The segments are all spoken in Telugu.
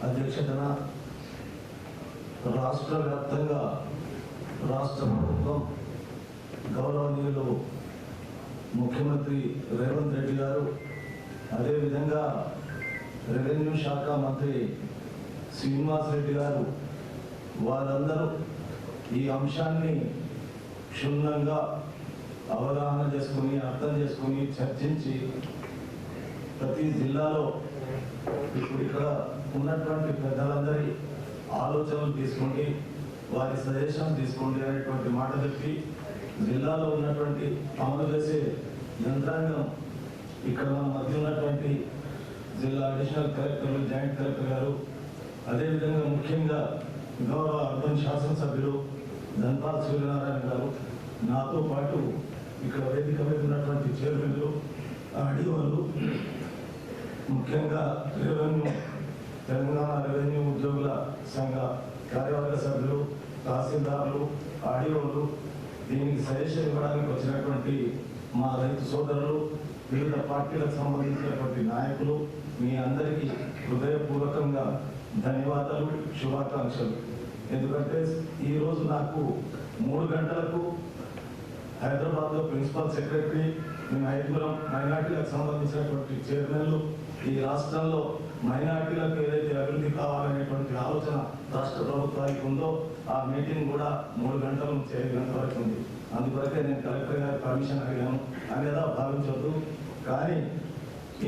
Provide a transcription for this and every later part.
అధ్యక్షతన రాష్ట్ర వ్యాప్తంగా రాష్ట్ర ప్రభుత్వం గౌరవనీయులు ముఖ్యమంత్రి రేవంత్ రెడ్డి గారు అదేవిధంగా రెవెన్యూ శాఖ మంత్రి శ్రీనివాస్ రెడ్డి గారు వారందరూ ఈ అంశాన్ని క్షుణ్ణంగా అవగాహన చేసుకుని అర్థం చేసుకుని చర్చించి ప్రతి జిల్లాలో ఇప్పుడు ఇక్కడ ఉన్నటువంటి పెద్దలందరి ఆలోచనలు తీసుకోండి వారి సజెషన్ తీసుకోండి అనేటువంటి మాట చెప్పి జిల్లాలో ఉన్నటువంటి అమలు చేసే యంత్రాంగం ఇక్కడ మన మధ్య ఉన్నటువంటి జిల్లా అడిషనల్ కలెక్టర్లు జాయింట్ కలెక్టర్ గారు అదేవిధంగా ముఖ్యంగా గౌరవ అర్బన్ శాసనసభ్యులు ధన్పాల్ సూర్యనారాయణ గారు నాతో పాటు ఇక్కడ వేదిక మీద ఉన్నటువంటి చైర్మన్లు ఆడియోలు ముఖ్యంగా రెవెన్యూ తెలంగాణ రెవెన్యూ ఉద్యోగుల సంఘ కార్యవర్గ సభ్యులు తహసీల్దారులు ఆడియోలు దీనికి సజెషన్ ఇవ్వడానికి వచ్చినటువంటి మా రైతు సోదరులు వివిధ పార్టీలకు సంబంధించినటువంటి నాయకులు మీ అందరికీ హృదయపూర్వకంగా ధన్యవాదాలు శుభాకాంక్షలు. ఎందుకంటే ఈరోజు నాకు మూడు గంటలకు హైదరాబాద్లో ప్రిన్సిపల్ సెక్రటరీ మేము ఐదుగురం మైనార్టీలకు సంబంధించినటువంటి చైర్మన్లు ఈ రాష్ట్రంలో మైనార్టీలకు ఏదైతే అభివృద్ధి కావాలనేటువంటి ఆలోచన రాష్ట్ర ప్రభుత్వానికి ఉందో ఆ మీటింగ్ కూడా మూడు గంటల నుంచి ఐదు గంటల వరకు ఉంది. అందుకొరకే నేను కలెక్టర్ గారి పర్మిషన్ అడిగాను. అనేదా భావించవద్దు కానీ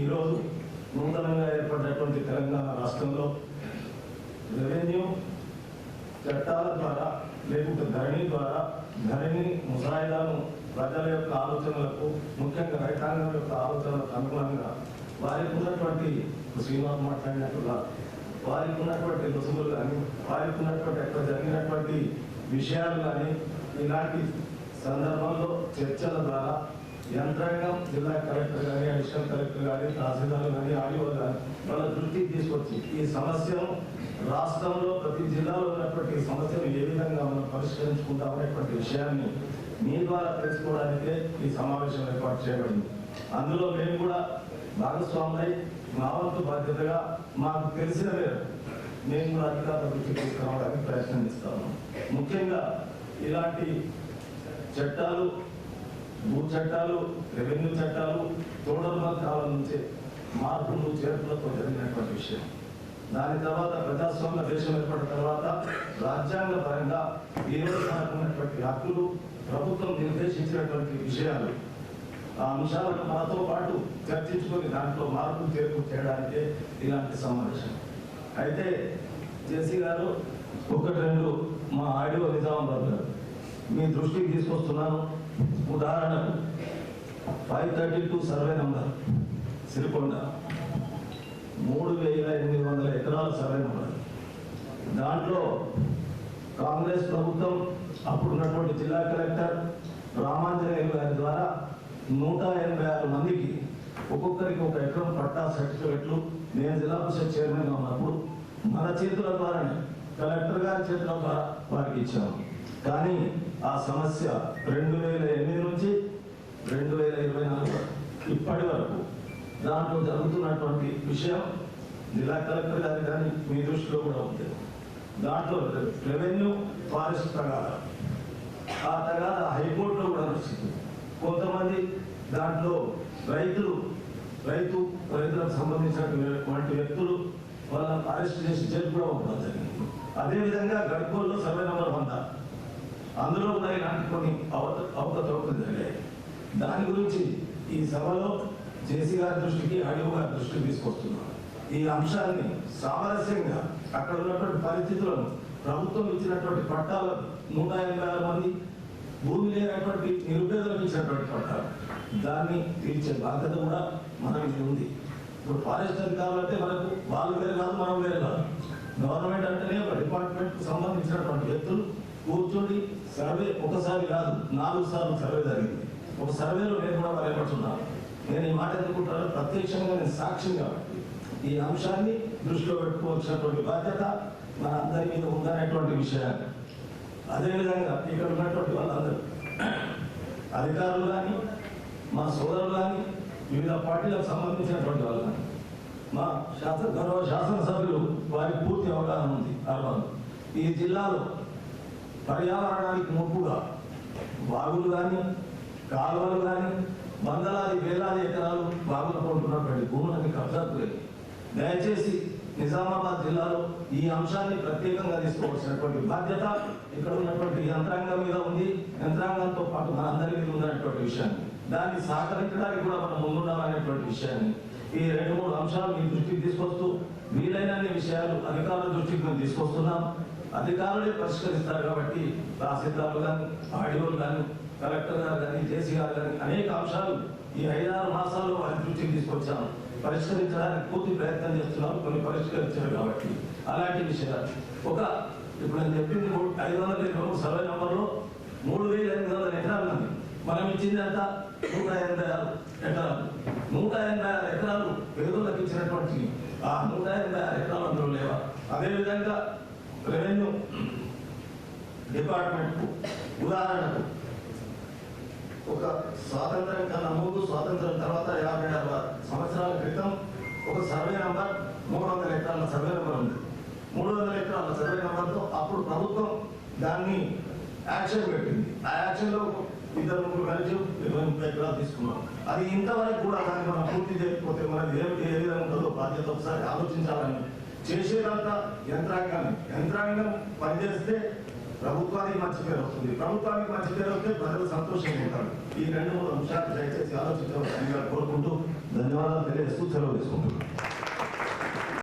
ఈరోజు నూతనంగా ఏర్పడినటువంటి తెలంగాణ రాష్ట్రంలో రెవెన్యూ చట్టాల ద్వారా లేకుంటే ధరణి ద్వారా ధరణి ముసాయిదాను ప్రజల యొక్క ఆలోచనలకు ముఖ్యంగా రైతాంగం యొక్క ఆలోచనలకు అనుగుణంగా వారికి ఉన్నటువంటి శ్రీనివాస్ మాట్లాడినట్టుగా వారికి ఉన్నటువంటి రుసుములు కానీ వారికి ఉన్నటువంటి అక్కడ జరిగినటువంటి విషయాలు కానీ ఇలాంటి సందర్భంలో చర్చల ద్వారా యంత్రాంగం జిల్లా కలెక్టర్ కానీ అడిషనల్ కలెక్టర్ కానీ తహసీల్దార్ కానీ ఆడియో కానీ వాళ్ళ దృష్టికి తీసుకొచ్చి ఈ సమస్యను రాష్ట్రంలో ప్రతి జిల్లాలో ఉన్నటువంటి సమస్యను ఏ విధంగా మనం పరిష్కరించుకుంటాం అనేటువంటి విషయాన్ని మీ ద్వారా తెలుసుకోవడానికే ఈ సమావేశం ఏర్పాటు చేయబడింది. అందులో మేము కూడా భాగస్వాములై మా వంతు బాధ్యతగా మాకు తెలిసిన మేరకు నేను కూడా అధికారుల దృష్టికి తీసుకురావడానికి ప్రయత్నిస్తాము ముఖ్యంగా ఇలాంటి చట్టాలు భూ చట్టాలు రెవెన్యూ చట్టాలు తోడర్మ కాలం నుంచే మార్పులు చేర్పులతో జరిగినటువంటి విషయం. దాని తర్వాత ప్రజాస్వామ్య దేశం ఏర్పడిన తర్వాత రాజ్యాంగ పరంగా ఈరోజు మనకు ఉన్నటువంటి హక్కులు ప్రభుత్వం నిర్దేశించినటువంటి విషయాలు ఆ అంశాలను మాతో పాటు చర్చించుకొని దాంట్లో మార్పులు చేర్పు చేయడానికే ఇలాంటి సమావేశం. అయితే జేసీ గారు ఒకటి రెండు మా ఆడియో నిజామాబాద్ గారు మీ దృష్టికి తీసుకొస్తున్నాను. ఉదాహరణకు five thirty two survey number Sirikonda. మూడు వేల ఎనిమిది వందల ఎకరాల సర్వే నంబర్. దాంట్లో కాంగ్రెస్ ప్రభుత్వం అప్పుడున్నటువంటి జిల్లా కలెక్టర్ నూట ఎనభై ఆరు మందికి ఒక్కొక్కరికి ఒక ఎకరం పట్టా సర్టిఫికెట్లు. నేను జిల్లా పరిషత్ చైర్మన్గా ఉన్నప్పుడు మన చేతుల ద్వారానే కలెక్టర్ గారి చేతుల ద్వారా వారికి ఇచ్చాము. కానీ ఆ సమస్య రెండు వేల ఎనిమిది నుంచి రెండు వేల ఇరవై నాలుగు ఇప్పటి వరకు దాంట్లో జరుగుతున్నటువంటి విషయం జిల్లా కలెక్టర్ గారి కానీ మీ దృష్టిలో కూడా ఉంది. దాంట్లో రెవెన్యూ ఫారెస్ట్ తగాదా. ఆ తగాదా హైకోర్టులో కూడా నడుస్తుంది. కొంతమంది దాంట్లో రైతులు రైతు రైతులకు సంబంధించినటువంటి వ్యక్తులు వాళ్ళని అరెస్ట్ చేసి జైలు కూడా ఉండడం జరిగింది. అదేవిధంగా గడ్కోల్లో సర్వే నెంబర్ వంద అందులో కూడా ఇలాంటి కొన్ని అవత అవకతవకలు జరిగాయి. దాని గురించి ఈ సభలో జేసీ గారి దృష్టికి అడియో గారి దృష్టికి తీసుకొస్తున్నాను ఈ అంశాన్ని సామరస్యంగా అక్కడ ఉన్నటువంటి పరిస్థితులను ప్రభుత్వం ఇచ్చినటువంటి పట్టాలను నూట ఎనభై ఆరు మంది భూమి లేనటువంటి నిరుపేదలకు ఇచ్చినటువంటి పట్టాలు. దాన్ని తీర్చే బాధ్యత కూడా మన మీద ఉంది. ఇప్పుడు ఫారెస్ట్ కావాలంటే మనకు వాళ్ళు వేరే కాదు మనం వేరే కాదు. గవర్నమెంట్ అంటేనే ఒక డిపార్ట్మెంట్కి సంబంధించినటువంటి వ్యక్తులు కూర్చొని సర్వే ఒకసారి కాదు నాలుగు సార్లు సర్వే జరిగింది. ఒక సర్వేలో నేను కూడా భయపడుతున్నాను నేను ఈ మాట ఎందుకుంటాను ప్రత్యక్షంగా నేను సాక్ష్యం కాబట్టి ఈ అంశాన్ని దృష్టిలో పెట్టుకోవాల్సినటువంటి బాధ్యత మన అందరి మీద ఉందనేటువంటి విషయాన్ని. అదేవిధంగా ఇక్కడ ఉన్నటువంటి అధికారులు కానీ మా సోదరులు కానీ వివిధ పార్టీలకు సంబంధించినటువంటి వాళ్ళు కానీ మా శాసన గౌరవ శాసనసభ్యులు వారి ఈ జిల్లాలో పర్యావరణానికి ముప్పుగా బాగులు కానీ కాలువలు కానీ వందలాది వేలాది ఎకరాలు బాగులు కొంటున్నటువంటి భూములని కబ్జాకు దయచేసి నిజామాబాద్ జిల్లాలో ఈ అంశాన్ని ప్రత్యేకంగా తీసుకోవాల్సినటువంటి బాధ్యత ఇక్కడ ఉన్నటువంటి యంత్రాంగం మీద ఉంది. యంత్రాంగంతో పాటు మన అందరి మీద ఉన్నటువంటి విషయాన్ని దాన్ని సహకరించడానికి కూడా మనం ముందున్నామనేటువంటి విషయాన్ని ఈ రెండు మూడు అంశాలు మీ దృష్టికి తీసుకొస్తూ వీలైనన్ని విషయాలు అధికారుల దృష్టికి మేము తీసుకొస్తున్నాం. అధికారులే పరిష్కరిస్తారు కాబట్టి రాసిద్దాలు కానీ ఆడియోలు కానీ కలెక్టర్ గారు కానీ జేసీ గారు కానీ అనేక అంశాలు ఈ ఐదారు మాసాల్లో వారి దృష్టికి తీసుకొచ్చాము. పరిష్కరించడానికి పూర్తి ప్రయత్నం చేస్తున్నాం కొన్ని పరిష్కరించారు కాబట్టి అలాంటి విషయాలు. ఒక ఇప్పుడు నేను చెప్పింది మూడు- ఐదు వందల ఇరవై సర్వే నెంబర్లో మూడు వేల ఎనిమిది వందల ఎకరాలు ఉంది. మనం ఇచ్చింది ఎంత? నూట ఎనభై ఆరు ఎకరాలు. నూట ఎనభై ఆరు ఎకరాలు పేదలకు ఇచ్చినటువంటి ఆ నూట ఎనభై ఆరు ఎకరాలు అందులో లేవా? అదేవిధంగా రెవెన్యూ డిపార్ట్మెంట్కు ఉదాహరణకు స్వాతంత్రం కన్నా ముందు స్వాతంత్రం తర్వాత యాభై అరవై సంవత్సరాల క్రితం ఒక సర్వే నంబర్ మూడు వందల ఎకరాల సర్వే నంబర్ ఉంది. మూడు వందల ఎకరాల సర్వే నంబర్తో అప్పుడు ప్రభుత్వం దాన్ని యాక్షన్ పెట్టింది. ఆ యాక్షన్లో ఇద్దరు ముగ్గురు కలిసి ఇరవై ముప్పై ఎకరాలు తీసుకున్నాం అది ఇంతవరకు కూడా దాన్ని మనం పూర్తి చేయకపోతే మనది ఏ ఏ విధంగా ఉంటుందో బాధ్యత ఒకసారి ఆలోచించాలని చేసేదంతా యంత్రాంగాన్ని యంత్రాంగం పనిచేస్తే ప్రభుత్వానికి మంచి పేరు వస్తుంది. ప్రభుత్వానికి మంచి పేరు వస్తే ప్రజలు సంతోషంగా ఉంటారు. ఈ రెండు మూడు అంశాలు దయచేసి ఆలోచించవలసిందిగా కోరుకుంటూ ధన్యవాదాలు తెలియజేస్తూ సెలవు తీసుకుంటున్నాను.